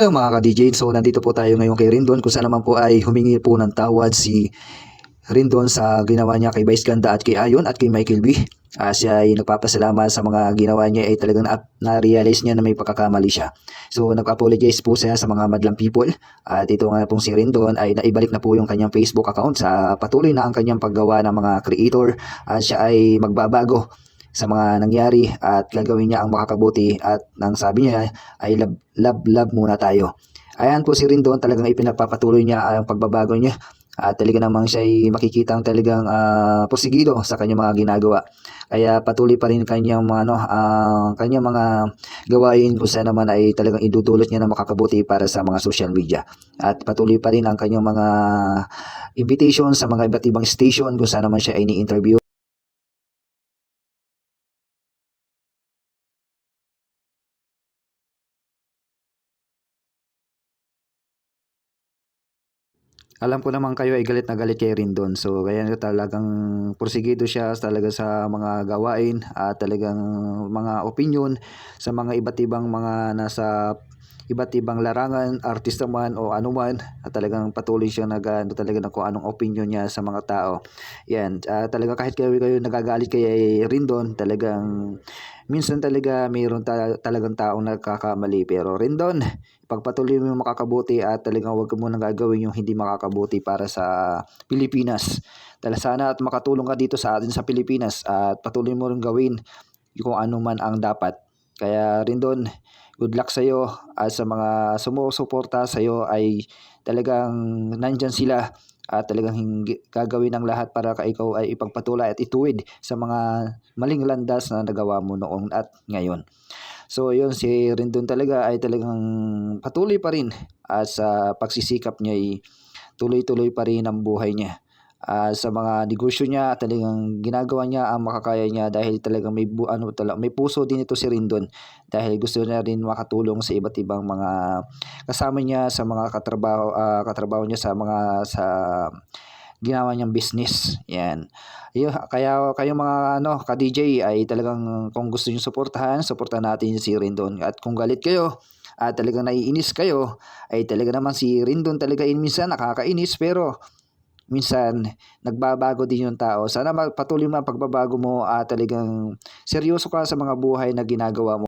Hello mga ka-DJ, so nandito po tayo ngayon kay Rindon kung saan naman po ay humingi po ng tawad si Rindon sa ginawa niya kay Vice Ganda at kay Ayon at kay Michael B. Ah, siya ay nagpapasalamat sa mga ginawa niya ay talagang na- na-realize niya na may pagkakamali siya. So nag-apologize po siya sa mga madlang people at ito nga pong si Rindon ay naibalik na po yung kanyang Facebook account sa patuloy na ang kanyang paggawa ng mga creator at siya ay magbabago sa mga nangyari at gagawin niya ang makakabuti at nang sabi niya ay love, love, love muna tayo. Ayan po si Rindon talagang ipinagpapatuloy niya ang pagbabago niya at talaga namang siya ay makikitang talagang uh, porsigido sa kanyang mga ginagawa. Kaya patuloy pa rin kanyang mga ano, ah, kanyang mga gawain kung saan naman ay talagang idudulot niya na makakabuti para sa mga social media. At patuloy pa rin ang kanyang mga invitation sa mga iba't ibang station kung saan naman siya ay ni-interview. Alam ko naman kayo ay galit na galit kay Rindon. So, kaya talagang porsigido siya talaga sa mga gawain at talagang mga opinion sa mga iba't ibang mga nasa iba't ibang larangan, artista man o anuman, at talagang patuloy siya nag ano, talaga ng kung anong opinion niya sa mga tao. Yan, ah, talaga kahit kayo, kayo nagagalit kay Rindon, talagang minsan talaga mayroon ta- talagang taong nagkakamali. Pero Rindon, pagpatuloy mo yung makakabuti at talagang huwag mo nang gagawin yung hindi makakabuti para sa Pilipinas. Dahil sana at makatulong ka dito sa atin sa Pilipinas at patuloy mo rin gawin kung ano man ang dapat. Kaya Rindon, good luck sa iyo at sa mga sumusuporta sa iyo ay talagang nandyan sila at talagang gagawin ang lahat para ka ikaw ay ipagpatuloy at ituwid sa mga maling landas na nagawa mo noong at ngayon. So yun si Rindon talaga ay talagang patuloy pa rin at sa pagsisikap niya ay tuloy-tuloy pa rin ang buhay niya. Ah, sa mga negosyo niya talagang ginagawa niya ang makakaya niya dahil talagang may bu- ano tala, may puso din ito si Rindon dahil gusto niya rin makatulong sa iba't ibang mga kasama niya sa mga katrabaho ah, katrabaho niya sa mga sa ginawa niyang business. Yan. Ayun, kaya kayo mga ano, ka-DJ ay talagang kung gusto niyo suportahan, suportahan natin si Rindon. At kung galit kayo, at talagang naiinis kayo, ay talaga naman si Rindon talaga in minsan nakakainis pero minsan nagbabago din yung tao. Sana patuloy mo ang pagbabago mo at talagang seryoso ka sa mga buhay na ginagawa mo.